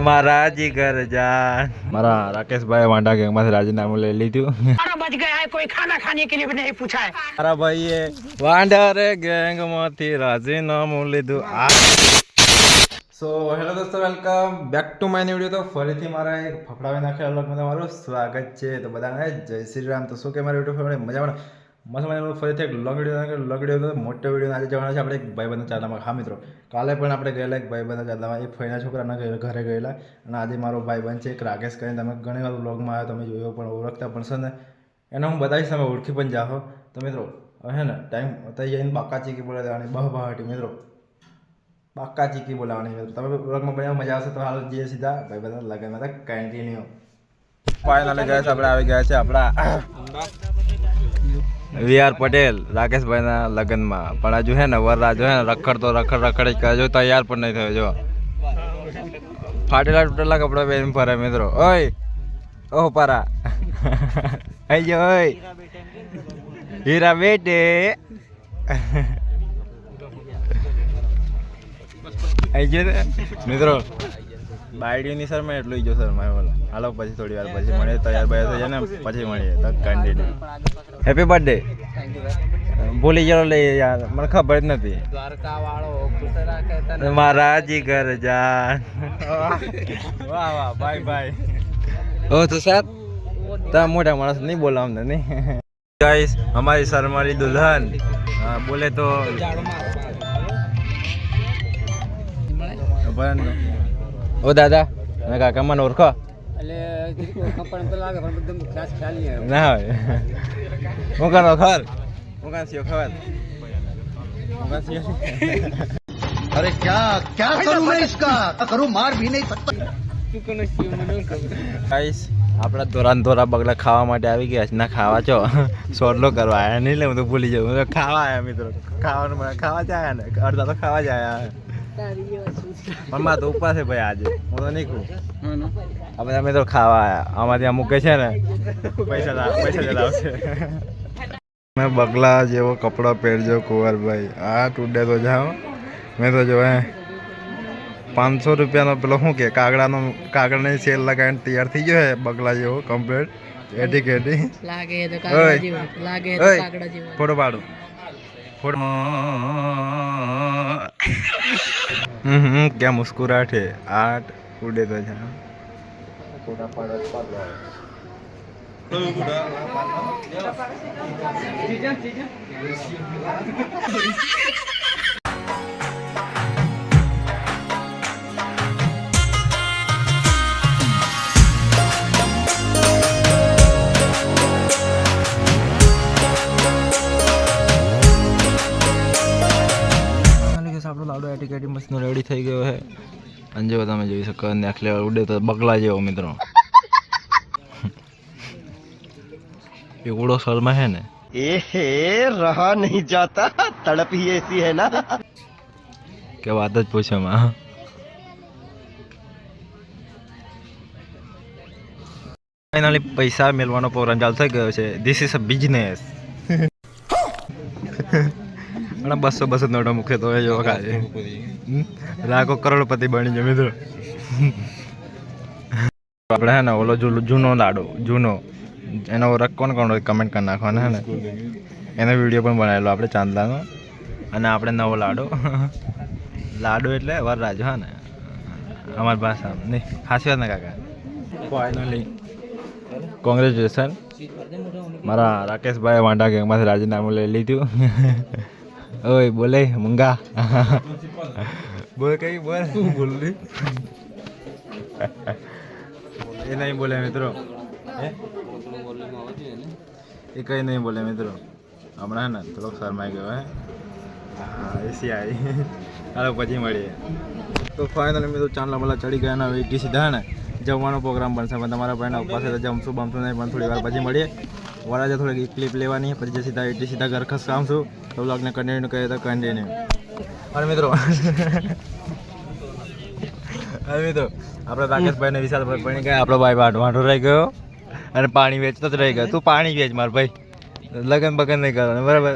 મારા જીગર વાંડા ગેંગમાંથી રાજીનામું લઈ લીધું. મારા બચ ગયા હે કોઈ ભાઈએ વાંડારે ગેંગમાંથી રાજીનામું લીધું. આ સો હેલો દોસ્તો welcome back to my video તો ફરીથી મારા એક ફફડાવી નાખેલા લોકોમાં તમારું સ્વાગત છે. તો બધાને જય શ્રી રામ. તો શું કે મારા યુટ્યુબ ફેમિલી મજામાં? મસ્ત મજાનો ફરીથી એક લોંગ વીડિયો લોંગ વીડિયો મોટો વીડિયો આજે જવાના છે આપણે એક ભાઈબંધના ચાલામાં હા, મિત્રો. કાલે પણ આપણે ગયેલા એક ભાઈબંધના ચાલામાં એક ફઈના છોકરાના ઘરે ગયેલા. અને આજે મારો ભાઈબંધ છે, એક રાકેશ કરીને તમે ઘણી વાર બ્લોગમાં આવ્યો, તમે જોયો પણ, ઓળખતા પણ છે ને. એને હું બતાવીશ, તમે ઓળખી પણ જાઓ. તો મિત્રો હે ને ટાઈમ અત્યારે જઈને બાકા ચીકી બોલાવવાની. બહ બહાટી, મિત્રો. બાકા ચીકી બોલાવવાની, મિત્રો. તમે બ્લોગમાં બન્યા મજા આવશે, તો હાલ જઈએ સીધા ભાઈ બધા લગનમાં કન્ટિન્યુ ફાઇનલી ગયા છે, આપણે આવી ગયા છે આપણા. વી આર પટેલ રાકેશભાઈના લગ્નમાં. પણ હજુ હે ને, વરરાજ હે ને રખડતો રખડ રખડ જ કરે. તૈયાર પણ નહીં થયો, જો. ફાટેલા તૂટેલા કપડા પહેરીને ફરે મિત્રો. ઓય! ઓહ, પારા. આઈ જો ઓય. હીરા બેટે. આઈ જો મિત્રો. બાયડીની સર મેં એટલું જો સર મારે બોલો હાલો પછી થોડી વાર પછી મળીએ તૈયાર બયાર થઈ જાય ને પછી મળીએ. તો કન્ટિન્યુ હેપી બર્થડે ભૂલી ગયો લઈ યાર મને ખબર જ નથી. દ્વારકા વાળો ખુશ રાખે તને મારા જીગર જાન. વાહ વાહ બાય બાય ઓ તો સાહેબ તા મોટા માણસ નહીં બોલા અમને નહીં? ગાઈસ અમારી શર્માલી દુલ્હન. બોલે તો. ઓ દાદા મેં કાકા મને ઓળખો એટલે કંપન તો લાગે પણ બધું ખાસ ખ્યાલ નહીં આવ્યો ના હોય હું કરો ખબર હું કાં સીઓ ખબર હું કાં સીઓ अरे क्या क्या करूं मैं इसका करूं मार भी नहीं सकता તું કોનો સીઓ મને ન ખબર ગાઈસ આપણા ધોરા ને ધોરા બગલા ખાવા માટે આવી ગયા છે ના ખાવા છો સોરલો કરવા આયા નહીં લે હું તો ભૂલી જાઉં હું તો ખાવા આયા મિત્રો ખાવાનું મને ખાવા જ આયા ને અડધા તો ખાવા જ આયા તારી એવા શું પણ મારે તો ઉપવાસ છે ભાઈ આજે. હું તો નહીં ખાઉં. આ બધા તો ખાવા આવ્યા આમાંથી અમુક કે છે ને પૈસા પૈસા જ લાવશે મેં બગલા જેવો કપડાં પહેરજો કુંવરભાઈ. આ ટુડે તો જાઓ. મેં તો જો હે પાંચસો રૂપિયાનો પેલો શું કે કાગડાનો કાગડાની સેલ લગાવીને તૈયાર થઈ ગયો હે બગલા જેવો કમ્પ્લીટ એટી કેટી લાગે તો કાગડા જેવો લાગે તો કાગડા જેવો. ફોટો પાડો. ફોટો હમ ક્યાં મુસ્કુરાટ હે આટ ઉડે તો જા. કોડા પાડત પાડો ગાઈસ આપણો લાડો એટીકેટી મસ્તનો રેડી થઈ ગયો છે. અને જો તમે જોઈ શકો અને આખલે ઉડે તો બગલા જેવો મિત્રો. એવડો શર્મા હે ને. એ હે રહા નહીં જાતા તડપી એસી હે ના. કે વાત જ પૂછે માં. ફાઇનલી પૈસા મેળવાનો પ્રોગ્રામ ચાલુ થઈ ગયો છે. ધીસ ઇઝ અ બિઝનેસ અને બસો બસો નોટો મૂકે તો એ જો? લાખો કરોડપતિ બની જમી મિત્રો. આપણે હે ને ઓલો જૂ- જૂનો લાડો જૂનો. એનો ઓળખ કોણ કોણ હોય કમેન્ટ કરી નાખવાનો હે ને. એનો વીડિયો પણ બનાવેલો આપણે ચાંદલાનો. અને આપણે નવો લાડો. લાડુ એટલે વરરાજ હા ને. અમારી ભાષા નહીં ખાસી વાત ને કાકા? ફાઇનલી કોંગ્રેચ્યુલેશન મારા રાકેશભાઈ વાંડા ગેંગમાંથી રાજીનામું લઈ લીધું. ઓય બોલે મુંગા બોલ કઈ બોલ શું બોલી એ નહીં બોલે મિત્રો હે? એ કઈ નહીં બોલે મિત્રો હમણાં ને થોડોક શરમાઈ ગયો હે હા એસી આવી હાલો પછી મળીએ તો ફાઇનલી મિત્રો ચાંદલા મલા ચડી ગયા ને હવે સીધા ને જમવાનો પ્રોગ્રામ બનશે. પણ તમારા ભાઈના ઉપવાસ જમશું, બમશું નહીં, પણ થોડી વાર પછી મળીએ. વરાજે થોડીક ક્લિપ લેવાની, પછી જે સીધા એટલી સીધા ઘર ખસકામશું. તો બ્લોગને કન્ટિન્યુ કરીએ તો કન્ટિન્યુ અને મિત્રો અરે મિત્રો, આપણે રાકેશભાઈને વિશાલભાઈ પણ ગયા, આપણો ભાઈ વાંઢો રહી ગયો. અને પાણી વેચતો જ રહી ગયો. તું પાણી વેચ માર ભાઈ. લગન બગન નહીં કરવાનું બરાબર.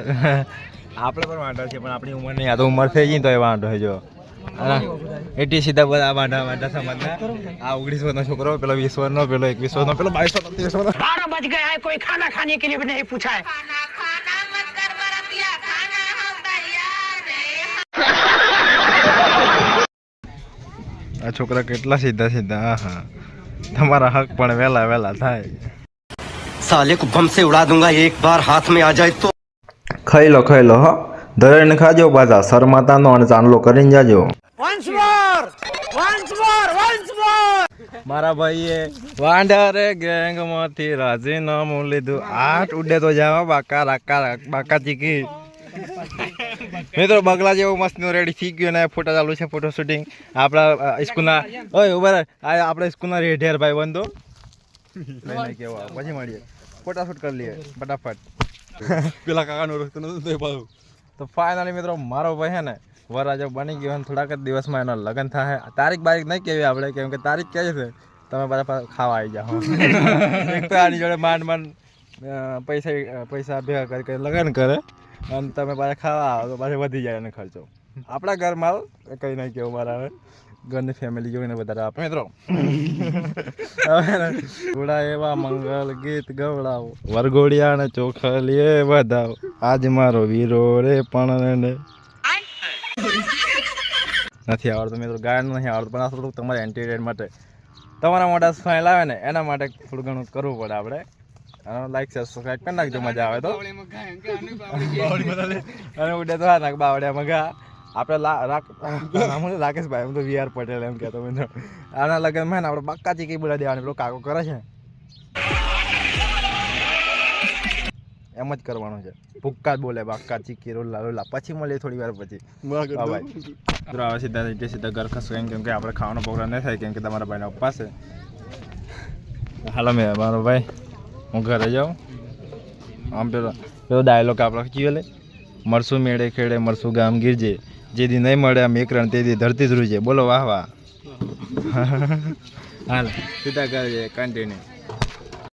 આપણે પણ વાંઢો છે પણ આપણી ઉંમર નહીં, આ તો ઉંમર થઈ ગઈ તો એ વાંઢો છે, જો. એટી સીધા બધા બાંધા બાંધા સમાજના. આ ઓગણીસ વર્ષનો છોકરો પેલો વીસ વર્ષનો પેલો એકવીસ વર્ષનો પેલો બાવીસ વર્ષનો ત્રીસ વર્ષનો બારહ બજ ગયા હે કોઈ ખાના ખાની કે લીએ નહીં પૂછા આ છોકરા કેટલા સીધા સીધા હા હા. તમારા હક પણ વેલા વેલા થાય. સાલે કો બમ સે ઉડા દુંગા એક બાર હાથ મે આ જાય તો. ખાઈ લો ખાઈ લો હા. ધરાઈને ખાજો બાજા શરમાતાનો અને ચાંદલો કરીને જાજો. મારા ભાઈએ વાંઢારે ગેંગમાંથી રાજીનામું લીધું. આઠ ઉડે તો જાવ બાકા રાકા બાકા ચીકી. મિત્રો બગલા જેવો મસ્તનું રેડી થઈ ગયું ને ફોટા ચાલુ છે ફોટો શૂટિંગ આપણા સ્કૂલના ઓય ઊભા આપણા સ્કૂલના રેઢિયાર ભાઈ બંધો. લઈને કેવા પછી મળીએ. ફોટા શૂટ કરી લઈએ ફટાફટ. પેલા કાકાનો રસ્તો નતો તો ફાઇનલી મિત્રો મારો ભાઈ હે ને વરરાજો બની ગયો અને થોડાક જ દિવસમાં એનો લગ્ન થાય. તારીખ બારીખ નહીં કેવી આપણે, કેમ કે તારીખ કહે છે, તમે બધા ખાવા આવી જાઓ. એક તો આની જોડે માંડ માંડ પૈસા પૈસા ભેગા કરી કરી લગ્ન કરે અને તમે પાછા ખાવા આવો તો પાછા વધી જાય એનો ખર્ચો. આપણા ઘરમાં કંઈ નહીં કેવું મારા હવે. ઘરની ફેમિલી જોઈને વધારે આપે. મિત્રો થોડા એવા મંગલ ગીત ગવડાવો. વરઘોડિયા ને ચોખલીએ વધાવો. આજ મારો વીરો રે પણ નથી આવડતું મિત્રો, ગાયન નથી આવડતું, પણ આ થોડુંક તમારે એન્ટરટેન માટે. તમારા મોટા સ્માઇલ આવે ને, એના માટે થોડું ઘણું કરવું પડે આપણે. લાઈક સબસ્ક્રાઈબ કરી નાખજો, મજા આવે તો. અને ઉડે તો હા નાખ બાવડ્યા મગા. આપણે રાકેશભાઈ હું તો વી આર પટેલ એમ કહેતો મિત્રો. આના લગ્નમાં આપણે બાક્કા ચીકી બોલા દેવાની પેલો કાકો કરે છે એમ જ કરવાનું છે. ભૂક્કા બોલે બાક્કા ચીકી રોલા રોલા પછી મળીએ થોડી વાર પછી. મિત્રો હવે સીધા સીધા સીધા ઘર ખસવું કેમ કે આપણે ખાવાનો પ્રોગ્રામ નહીં થાય કેમ કે તમારા ભાઈના પપ્પા છે. હાલો મેં મારો ભાઈ હું ઘરે જાઉં. આમ પેલો પેલો ડાયલોગ આપણે કયો લે. મરસું મેળે ખેડે મરસું ગામ ગીરજે. જે દી નહીં મળે આમ એક રણ તે દી ધરતી ધ્રુજે બોલો વાહ વાહ. હાલ સીધા કરજે કન્ટિન્યુ